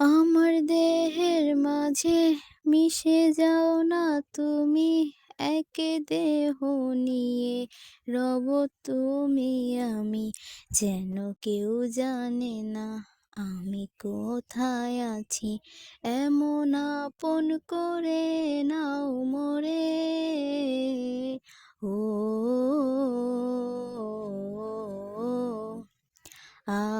আমার দেহের মাঝে মিশে যাও না তুমি এক দেহ নিয়ে রব তুমি আমি যেন কেউ জানে না আমি কোথায় আছি এমন আপন করে নাও মোরে ও আ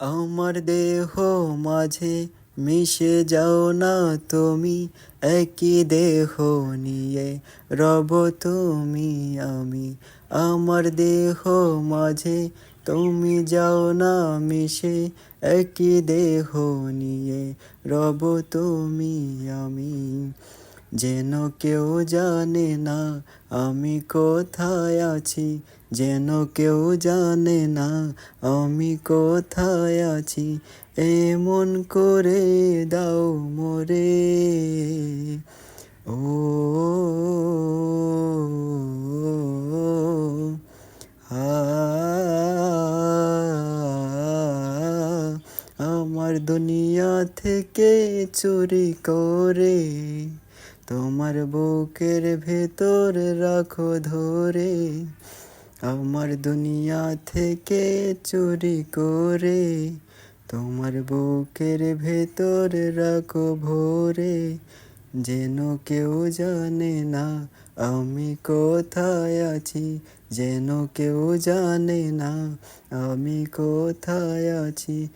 আমার দেহ মাঝে মিশে যাও না তুমি, একই দেহ নিয়ে রব তুমি আমি। আমার দেহ মাঝে তুমি যাও না মিশে, একই দেহ নিয়ে রব তুমি আমি। যেন কেউ জানে না আমি কোথায় আছি। যেন কেউ জানে না আমি কোথায় আছি। এমন করে দাও মোরে। ও আমার দুনিয়া থেকে চুরি করে। তোমার বুকের ভেতর রাখো ধরে। আমার দুনিয়া থেকে চুরি করে। তোমার বুকের ভেতর রাখো ভরে। যেন কেউ জানে না আমি কোথায় আছি। যেন কেউ জানে না আমি কোথায় আছি।